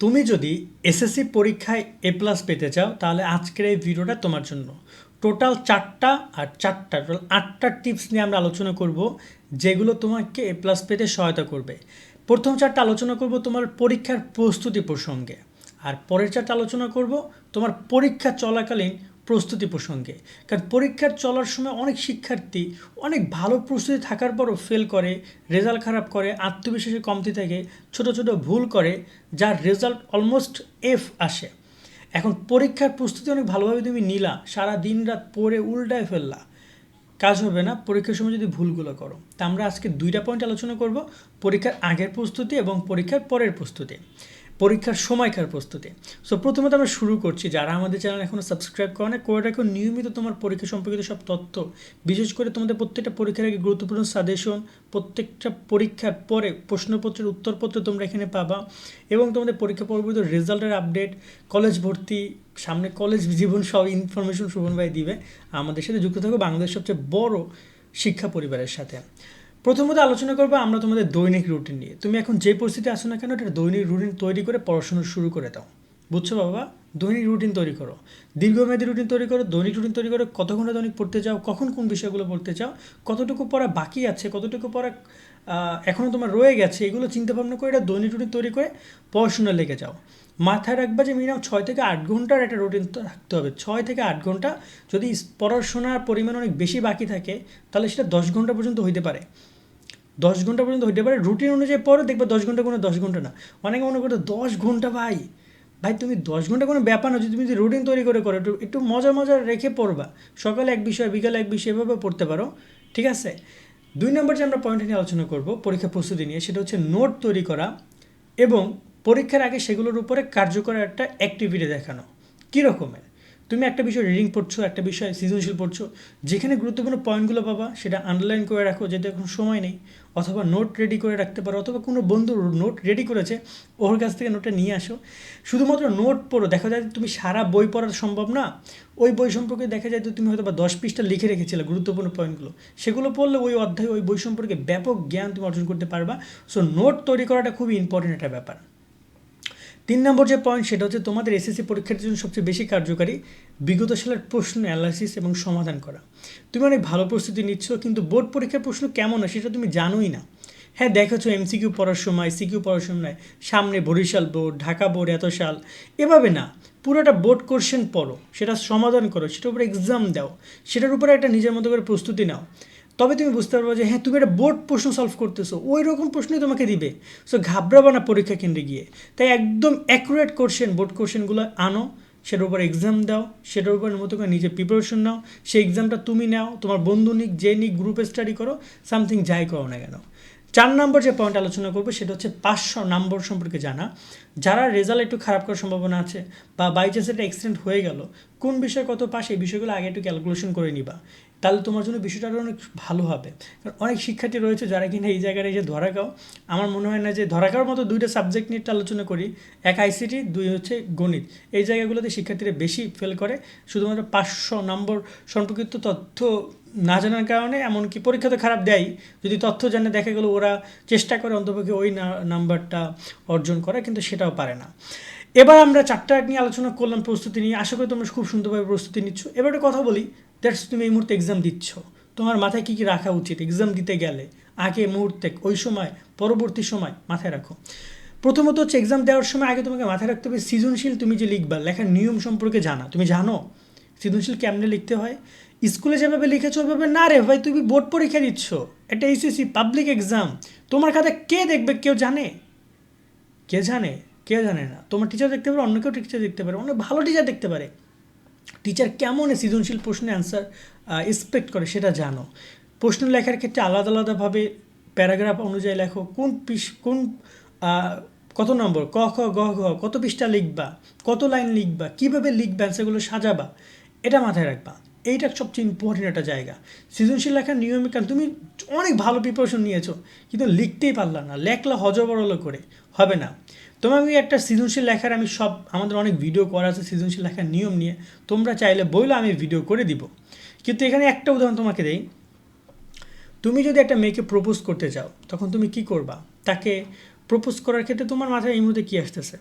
তুমি যদি এসএসসি পরীক্ষায় এ প্লাস পেতে চাও, তাহলে আজকের এই ভিডিওটা তোমার জন্য। টোটাল চারটা আর চারটা টোটাল আটটা টিপস নিয়ে আমরা আলোচনা করব, যেগুলো তোমাকে এ প্লাস পেতে সহায়তা করবে। প্রথম চারটা আলোচনা করব তোমার পরীক্ষার প্রস্তুতি প্রসঙ্গে। আর পরের চারটা আলোচনা করব তোমার পরীক্ষা চলাকালীন প্রস্তুতি প্রসঙ্গে। কারণ পরীক্ষার চলার সময় অনেক শিক্ষার্থী অনেক ভালো প্রস্তুতি থাকার পরও ফেল করে রেজাল্ট খারাপ করে আত্মবিশ্বাসে কমতি থাকে ছোট ছোট ভুল করে, যার রেজাল্ট অলমোস্ট এফ আসে। এখন পরীক্ষার প্রস্তুতি অনেক ভালোভাবে তুমি নিলা, সারা দিন রাত পড়ে উল্টায় ফেললা। কাজ হবে না, পরীক্ষার সময় যদি ভুলগুলো করো। তা আমরা আজকে দুইটা পয়েন্ট আলোচনা করব, পরীক্ষার আগের প্রস্তুতি এবং পরীক্ষার পরের প্রস্তুতি। পরীক্ষার সময়কার প্রস্তুতি। সো প্রথমত আমরা শুরু করছি, যারা আমাদের চ্যানেল এখনও সাবস্ক্রাইব করে না করে রাখো। নিয়মিত তোমার পরীক্ষা সম্পর্কিত সব তথ্য, বিশেষ করে তোমাদের প্রত্যেকটা পরীক্ষার আগে গুরুত্বপূর্ণ সাজেশন প্রত্যেকটা পরীক্ষার পরে প্রশ্নপত্রের উত্তরপত্র তোমরা এখানে পাবা এবং তোমাদের পরীক্ষা পরবর্তী রেজাল্টের আপডেট কলেজ ভর্তি, সামনে কলেজ জীবন সব ইনফরমেশন সুবন ভাই দিবে। আমাদের সাথে যুক্ত থাকো বাংলাদেশের সবচেয়ে বড় শিক্ষা পরিবারের সাথে। প্রথমত আলোচনা করব আমরা তোমাদের দৈনিক রুটিন নিয়ে। তুমি এখন যে পরিস্থিতি আসো না কেন, এটা দৈনিক রুটিন তৈরি করে পড়াশোনা শুরু করে দাও। বুঝছ বাবা? দৈনিক রুটিন তৈরি করো। দীর্ঘমেয়াদী রুটিন তৈরি করো, দৈনিক রুটিন তৈরি করো কত ঘণ্টা দৈনিক পড়তে চাও কখন কোন বিষয়গুলো পড়তে চাও কতটুকু পড়া বাকি আছে, কতটুকু পড়া এখনও তোমার রয়ে গেছে, এগুলো চিন্তা ভাবনা করে এটা দৈনিক রুটিন তৈরি করে পড়াশোনা লেগে যাও। মাথায় রাখবা যে মিনিমাম ছয় থেকে আট ঘণ্টার একটা রুটিন রাখতে হবে। ছয় থেকে আট ঘণ্টা যদি পড়াশোনার পরিমাণ অনেক বেশি বাকি থাকে, তাহলে সেটা দশ ঘণ্টা পর্যন্ত হইতে পারে। দশ ঘণ্টা পর্যন্ত হইতে পারে। রুটিন অনুযায়ী পরে দেখবে দশ ঘণ্টা কোনো দশ ঘণ্টা না। অনেকে মনে করতো, দশ ঘণ্টা ভাই ভাই তুমি দশ ঘণ্টা কোনো ব্যাপার না। যদি তুমি যদি রুটিন তৈরি করে করো, একটু একটু মজা মজা রেখে পড়বা। সকালে এক বিষয়, বিকালে এক বিষয়, এভাবে পড়তে পারো। ঠিক আছে? দুই নম্বর যে আমরা পয়েন্ট নিয়ে আলোচনা করব, পরীক্ষা প্রস্তুতি নিয়ে, সেটা হচ্ছে নোট তৈরি করা এবং পরীক্ষার আগে সেগুলোর উপরে কার্যকর একটা অ্যাক্টিভিটি দেখানো। কী রকমের? তুমি একটা বিষয় রিডিং পড়ছো, একটা বিষয় সৃজনশীল পড়ছো, যেখানে গুরুত্বপূর্ণ পয়েন্টগুলো পাবা, সেটা আন্ডারলাইন করে রাখো যেটা এখন সময় নেই, অথবা নোট রেডি করে রাখতে পারো, অথবা কোনো বন্ধু নোট রেডি করেছে, ওর কাছ থেকে নোটটা নিয়ে আসো। শুধুমাত্র নোট পড়ো, দেখা যায় তুমি সারা বই পড়া সম্ভব না, ওই বই সম্পর্কে দেখা যায় যে তুমি হয়তো বা দশ পৃষ্ঠা লিখে রেখেছিলে গুরুত্বপূর্ণ পয়েন্টগুলো সেগুলো পড়লে ওই অধ্যায়, ওই বই সম্পর্কে ব্যাপক জ্ঞান তুমি অর্জন করতে পারবা। সো নোট তৈরি করাটা খুবই ইম্পর্টেন্ট একটা ব্যাপার। তিন নম্বর যে পয়েন্ট সেটা হচ্ছে তোমাদের এসএসসি পরীক্ষার জন্য সবচেয়ে বেশি কার্যকারী বিগত সালের প্রশ্ন অ্যানালাইসিস এবং সমাধান করা। তুমি অনেক ভালো প্রস্তুতি নিচ্ছ, কিন্তু বোর্ড পরীক্ষার প্রশ্ন কেমন হয় সেটা তুমি জানোই না। হ্যাঁ দেখেছ এমসিকিউ পড়ার সময় সিকিউ পড়ার সময়, সামনে বরিশাল বোর্ড, ঢাকা বোর্ড এত সাল। এভাবে না, পুরোটা বোর্ড কোশ্চেন পড়ো, সেটা সমাধান করো, সেটার উপরে এক্সাম দাও, সেটার উপরে একটা নিজের মতো করে প্রস্তুতি নাও। তবে তুমি বুঝতে পারব যে হ্যাঁ তুমি একটা বোর্ড প্রশ্ন সলভ করতেছো, ওই রকম প্রশ্নই তোমাকে দিবে। সো ঘাবড়াবো না পরীক্ষা কেন্দ্রে গিয়ে। তাই একদম অ্যাকুরেট কোশ্চেন বোর্ড কোশ্চেনগুলো আনো, সেটার উপর এক্সাম দাও, সেটার উপর মতো করে নিজে প্রিপারেশন নাও, সেই এক্সামটা তুমি নাও, তোমার বন্ধু নিক, যে নিক গ্রুপে স্টাডি করো সামথিং যাই করো না কেন। চার নম্বর যে পয়েন্ট আলোচনা করব, সেটা হচ্ছে পাঁচশো নম্বর সম্পর্কে জানা। যারা রেজাল্ট একটু খারাপ করার সম্ভাবনা আছে, বা বাই চান্স এটা এক্সটেন্ড হয়ে গেল, কোন বিষয় কত পাস, এই বিষয়গুলো আগে একটু ক্যালকুলেশন করে নিবা। তাহলে তোমার জন্য বিষয়টা আরও অনেক ভালো হবে। কারণ অনেক শিক্ষার্থী রয়েছে যারা কিনা এই জায়গায় এসে ধরা খাও। আমার মনে হয় না যে ধরা খাওয়ার মতো দুইটা সাবজেক্ট নিয়ে আলোচনা করি। এক আইসিটি দুই হচ্ছে গণিত। এই জায়গাগুলোতে শিক্ষার্থীরা বেশি ফেল করে। শুধুমাত্র পাঁচশো নম্বর সম্পর্কিত তথ্য না জানার কারণে, এমনকি পরীক্ষা তো খারাপ দেয়। যদি তথ্য জানে দেখা গেলো ওরা চেষ্টা করে অন্তপক্ষে ওই নাম্বারটা অর্জন করা কিন্তু সেটাও পারে না। এবার আমরা চারটা নিয়ে আলোচনা করলাম প্রস্তুতি নিয়ে। আশা করি তোমরা খুব সুন্দরভাবে প্রস্তুতি নিচ্ছ। এবার একটা কথা বলি, দ্যাটস তুমি এই মুহূর্তে এক্সাম দিচ্ছ। তোমার মাথায় কী কী রাখা উচিত? এক্সাম দিতে গেলে, আগে মুহূর্তে, ওই সময়, পরবর্তী সময় মাথায় রাখো। প্রথমত হচ্ছে এক্সাম দেওয়ার সময় আগে তোমাকে মাথায় রাখতে হবে, সৃজনশীল তুমি যে লিখবা, লেখার নিয়ম সম্পর্কে জানা। তুমি জানো সৃজনশীল কেমনে লিখতে হয়? স্কুলে যেভাবে লিখেছো, ওইভাবে না রে ভাই, তুমি বোর্ড পরীক্ষা দিচ্ছ। এটা এইচএসসি পাবলিক এক্সাম তোমার খাতা কে দেখবে, কেউ জানে? কে জানে? কেউ জানে না। তোমার টিচার দেখতে পারে, অন্য কেউ টিচার দেখতে পারে অনেক ভালো টিচার দেখতে পারে। টিচার কেমন সৃজনশীল প্রশ্নের অ্যান্সার এক্সপেক্ট করে সেটা জানো। প্রশ্ন লেখার ক্ষেত্রে আলাদা আলাদাভাবে প্যারাগ্রাফ অনুযায়ী লেখো, কোন পিস, কোন কত নম্বর, ক, খ, গ, ঘ, কত পৃষ্ঠা লিখবা, কত লাইন লিখবা, কীভাবে লিখবা অ্যান্সারগুলো সাজাবা, এটা মাথায় রাখবা। এইটা সবচেয়ে ইম্পর্টেন্ট একটা জায়গা। সৃজনশীল লেখার নিয়মিক কারণ তুমি অনেক ভালো প্রিপারেশন নিয়েছো, কিন্তু লিখতেই পারলা না, লেখলা হজবরল করে, হবে না। তোমাকে একটা সৃজনশীল লেখার আমি সব, আমাদের অনেক ভিডিও করা আছে সৃজনশীল লেখার নিয়ম নিয়ে, তোমরা চাইলে বইলে আমি ভিডিও করে দিব। কিন্তু এখানে একটা উদাহরণ তোমাকে দেই। তুমি যদি একটা মেয়েকে প্রপোজ করতে চাও, তখন তুমি কি করবা? তাকে প্রপোজ করার ক্ষেত্রে তোমার মাথায় এই মুহূর্তে কী আসতেছে?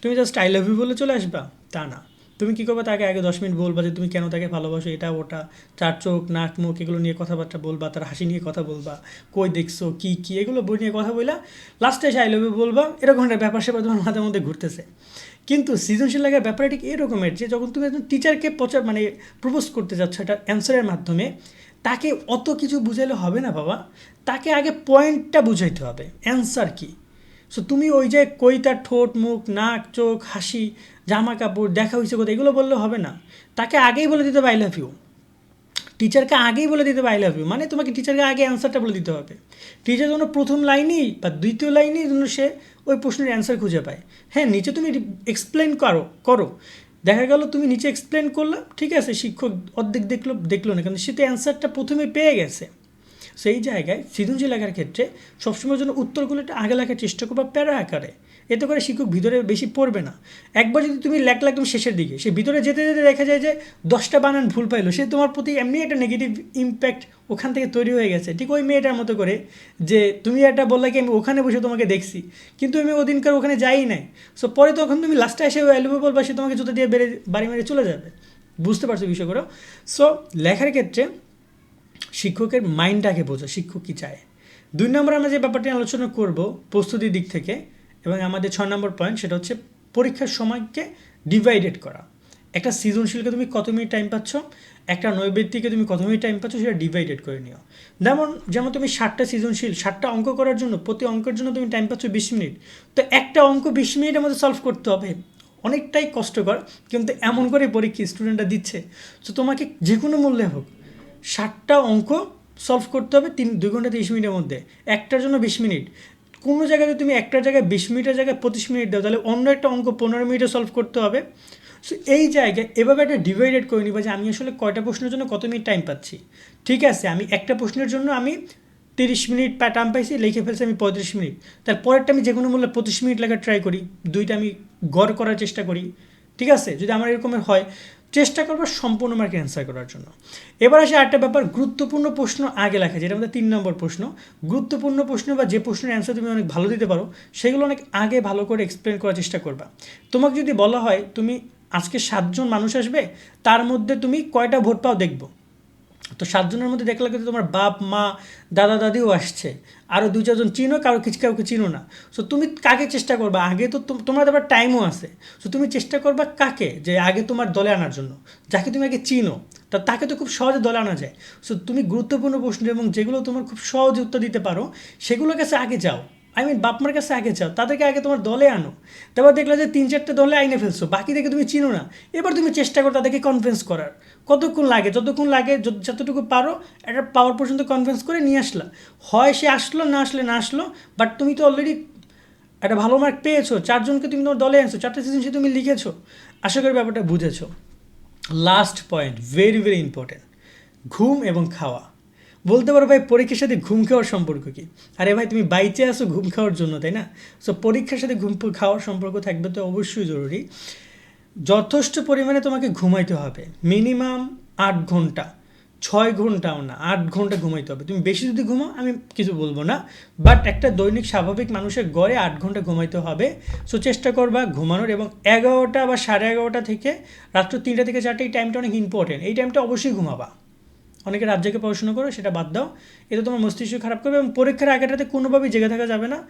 তুমি জাস্ট আই লাভ ইউ বলে চলে আসবা? তা না। তুমি কী করবে? তাকে আগে দশ মিনিট বলবা যে তুমি কেন তাকে ভালোবাসো? এটা, ওটা, চার চোখ, নাক, মুখ, এগুলো নিয়ে কথাবার্তা বলবা, তার হাসি নিয়ে কথা বলবা, কই দেখছ, কী কী, এগুলো বই নিয়ে কথা বললা লাস্টে এসে আই বলবা, এরকম একটা ব্যাপার সেবার তোমার মাথার মধ্যে ঘুরতেছে। কিন্তু সৃজনশীল লাগার ব্যাপারটা ঠিক এরকমের যে যখন তুমি একজন টিচারকে প্রচার মানে প্রপোজ করতে যাচ্ছ এটা অ্যান্সারের মাধ্যমে, তাকে অত কিছু বুঝাইলে হবে না বাবা। তাকে আগে পয়েন্টটা বুঝাইতে হবে। অ্যান্সার কী? সো তুমি ওই যে কই তার ঠোঁট, মুখ, নাক, চোখ, হাসি জামা কাপড়, দেখা হয়েছে কোথায়, এগুলো বললে হবে না। তাকে আগেই বলে দিতে হবে আই লাভ ইউ টিচারকে আগেই বলে দিতে হবে আই লাভ ইউ মানে তোমাকে টিচারকে আগে অ্যান্সারটা বলে দিতে হবে। টিচার যেন প্রথম লাইনেই বা দ্বিতীয় লাইনেই যেন সে ওই প্রশ্নের অ্যান্সার খুঁজে পায়। হ্যাঁ নিচে তুমি এক্সপ্লেন করো করো। দেখা গেল তুমি নিচে এক্সপ্লেন করলে, ঠিক আছে, শিক্ষক অর্ধেক দেখল দেখল না, কিন্তু সে তো অ্যান্সারটা প্রথমে পেয়ে গেছে। সেই জায়গায় সৃজনশীল লেখার ক্ষেত্রে সবসময় জন্য উত্তরগুলো একটু আগে লেখার চেষ্টা করব প্যারা আকারে। এতে করে শিক্ষক ভিতরে বেশি পড়বে না। একবার যদি তুমি লেখলা একদম শেষের দিকে, সে ভিতরে যেতে যেতে দেখা যায় যে দশটা বানান ভুল পাইলো। সে তোমার প্রতি এমনি একটা নেগেটিভ ইম্প্যাক্ট ওখান থেকে তৈরি হয়ে গেছে। ঠিক ওই মেয়েটার মতো করে যে তুমি একটা বললে কি, আমি ওখানে বসে তোমাকে দেখছি। কিন্তু আমি ওদিনকার ওখানে যাই নাই। সো পরে তখন তুমি লাস্টে এসে অ্যালুবেবল বা সে তোমাকে জুতো দিয়ে বেড়ে বাড়ি মেরে চলে যাবে। বুঝতে পারছ বিষয়গুলো? সো লেখার ক্ষেত্রে শিক্ষকের মাইন্ডটাকে বোঝো, শিক্ষক কী চায়? দুই নম্বর আমরা যে ব্যাপারটি আলোচনা করব প্রস্তুতির দিক থেকে এবং আমাদের ছয় নম্বর পয়েন্ট সেটা হচ্ছে পরীক্ষার সময়কে ডিভাইডেড করা। একটা সৃজনশীলকে তুমি কত মিনিট টাইম পাচ্ছ? একটা নৈবেদ্যিকে তুমি কত মিনিট টাইম পাচ্ছ? সেটা ডিভাইডেড করে নিও। যেমন যেমন তুমি ষাটটা সৃজনশীল ষাটটা অঙ্ক করার জন্য, প্রতি অঙ্কের জন্য তুমি টাইম পাচ্ছ বিশ মিনিট তো একটা অঙ্ক বিশ মিনিটের মধ্যে সলভ করতে হবে। অনেকটাই কষ্টকর, কিন্তু এমন করে পরীক্ষা স্টুডেন্টরা দিচ্ছে। তো তোমাকে যে কোনো মূল্যে হোক ষাটটা অঙ্ক সলভ করতে হবে তিন, দুই ঘণ্টা তিরিশ মিনিটের মধ্যে। একটার জন্য বিশ মিনিট। কোনো জায়গায় তুমি একটার জায়গায় বিশ মিনিটের জায়গায় পঁচিশ মিনিট দাও, তাহলে অন্য একটা অঙ্ক পনেরো মিনিটে সলভ করতে হবে। সো এই জায়গায় এভাবে একটা ডিভাইডেড করে নিবা যে আমি আসলে কয়টা প্রশ্নের জন্য কত মিনিট টাইম পাচ্ছি। ঠিক আছে, আমি একটা প্রশ্নের জন্য আমি তিরিশ মিনিট টাইম পাইছি, লিখে ফেলছি আমি পঁয়ত্রিশ মিনিট। তার পরেরটা আমি যে কোনো মূল্যে পঁচিশ মিনিট লেখার ট্রাই করি। দুইটা আমি গড় করার চেষ্টা করি। ঠিক আছে, যদি আমার এরকমের হয় চেষ্টা করব সম্পূর্ণ মার্কে অ্যান্সার করার জন্য। এবার আসে একটা ব্যাপার, গুরুত্বপূর্ণ প্রশ্ন আগে লেখা যেটা আমাদের তিন নম্বর প্রশ্ন। গুরুত্বপূর্ণ প্রশ্ন বা যে প্রশ্নের অ্যান্সার তুমি অনেক ভালো দিতে পারো, সেগুলো অনেক আগে ভালো করে এক্সপ্লেন করার চেষ্টা করবা। তোমাকে যদি বলা হয়, তুমি আজকে সাতজন মানুষ আসবে, তার মধ্যে তুমি কয়টা ভোট পাও দেখব। তো সাতজনের মধ্যে দেখলে কিন্তু তোমার বাপ, মা, দাদা, দাদিও আসছে। আরও দুই চারজন চিনো, কারও কিছু কাউকে চিনো না। সো তুমি কাকে চেষ্টা করবা? আগে তো তোমার আবার টাইমও আছে। সো তুমি চেষ্টা করবা কাকে? যে আগে তোমার দলে আনার জন্য। যাকে তুমি আগে চিনো, তা তাকে তো খুব সহজে দলে আনা যায়। সো তুমি গুরুত্বপূর্ণ প্রশ্ন এবং যেগুলো তোমার খুব সহজে উত্তর দিতে পারো, সেগুলোর কাছে আগে যাও। আই মিন বাপ মার কাছে আগে চাও তাদেরকে আগে তোমার দলে আনো। তারপর দেখলে যে তিন চারটে দলে আইনে ফেলছো বাকি দেখে তুমি চিনো না। এবার তুমি চেষ্টা করো তাদেরকে কনফারেন্স করার। কতক্ষণ লাগে, যতক্ষণ লাগে যতটুকু পারো, একটা পাওয়ার পর্যন্ত কনফারেন্স করে নিয়ে আসলা। হয় সে আসলো, না আসলে না আসলো বাট তুমি তো অলরেডি একটা ভালো মার্ক পেয়েছ, চারজনকে তুমি তোমার দলে আনছো, চারটে সিজন সে তুমি লিখেছো। আশা করি ব্যাপারটা বুঝেছ। Last point very very important ঘুম এবং খাওয়া। বলতে পারো ভাই, পরীক্ষার সাথে ঘুম খাওয়ার সম্পর্ক কী? আরে ভাই, তুমি বাইচে আসো ঘুম খাওয়ার জন্য, তাই না? সো পরীক্ষার সাথে ঘুম খাওয়ার সম্পর্ক থাকবে তো অবশ্যই জরুরি। যথেষ্ট পরিমাণে তোমাকে ঘুমাইতে হবে। মিনিমাম আট ঘণ্টা। ছয় ঘন্টাও না, আট ঘণ্টা ঘুমাইতে হবে। তুমি বেশি যদি ঘুমাও, আমি কিছু বলব না। বাট একটা দৈনিক স্বাভাবিক মানুষের গড়ে আট ঘণ্টা ঘুমাইতে হবে। সো চেষ্টা করবা ঘুমানোর এবং এগারোটা বা সাড়ে এগারোটা থেকে রাত্র তিনটা থেকে চারটে, এই টাইমটা অনেক ইম্পর্টেন্ট এই টাইমটা অবশ্যই ঘুমাবা। অনেকে রাত জেগে পড়াশোনা করো, সেটা বাদ দাও। এতে তোমার মস্তিষ্ক খারাপ করবে এবং পরীক্ষার আগেটাতে কোনোভাবেই জেগে থাকা যাবে না।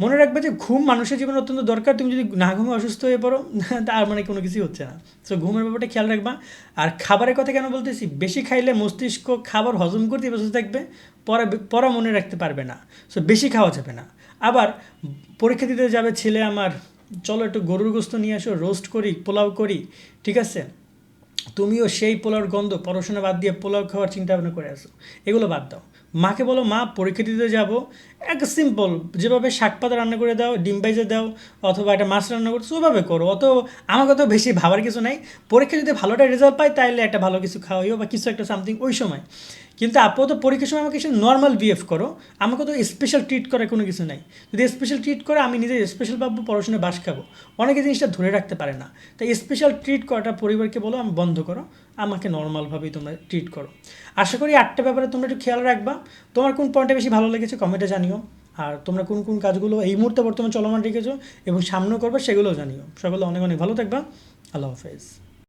মনে রাখবে যে ঘুম মানুষের জীবনে অত্যন্ত দরকার। তুমি যদি না ঘুমে অসুস্থ হয়ে পড়ো, তার মানে কোনো কিছুই হচ্ছে না। সো ঘুমের ব্যাপারটা খেয়াল রাখবা। আর খাবারের কথা কেন বলতেছি? বেশি খাইলে মস্তিষ্ক খাবার হজম করতে বসে থাকবে, পরে পড়া মনে রাখতে পারবে না। সো বেশি খাওয়া যাবে না। আবার পরীক্ষা দিতে যাবে ছেলে আমার, চলো একটু গরুর গোস্ত নিয়ে আসো রোস্ট করি, পোলাও করি, ঠিক আছে? তুমিও সেই পোলার গন্ধ, পড়াশোনা বাদ দিয়ে পোলাও খাওয়ার চিন্তা ভাবনা করে আসো এগুলো বাদ দাও। মাকে বলো, মা, পরীক্ষা দিতে যাব। এক সিম্পল যেভাবে শাক পাতা রান্না করে দাও, ডিম বাইজে দাও, অথবা একটা মাছ রান্না করছ, ওভাবে করো। অত আমাকে তো বেশি ভাবার কিছু নাই। পরীক্ষা যদি ভালোটা রেজাল্ট পাই তাহলে একটা ভালো কিছু খাওয়াইও বা কিছু একটা সামথিং ওই সময়। কিন্তু আপাতত পরীক্ষার সময় আমাকে নর্মাল বিহেভ করো। আমাকে তো স্পেশাল ট্রিট করার কোনো কিছু নাই। যদি স্পেশাল ট্রিট করে, আমি নিজে স্পেশাল পাবো পড়াশোনায় বাস খাব। অনেকে জিনিসটা ধরে রাখতে পারে না। তাই স্পেশাল ট্রিট করাটা পরিবারকে বলো, আমি বন্ধ করো। আমাকে নর্মালভাবেই তোমরা ট্রিট করো। আশা করি আটটা ব্যাপারে তোমরা একটু খেয়াল রাখবা। তোমার কোন পয়েন্টে বেশি ভালো লেগেছে কমেন্টে জানিও। আর তোমরা কোন কোন কাজগুলো এই মুহূর্তে বর্তমানে চলমান রেখেছো এবং সামনেও করবে, সেগুলোও জানিও। সকলে অনেক অনেক ভালো থাকবা। আল্লাহ হাফেজ।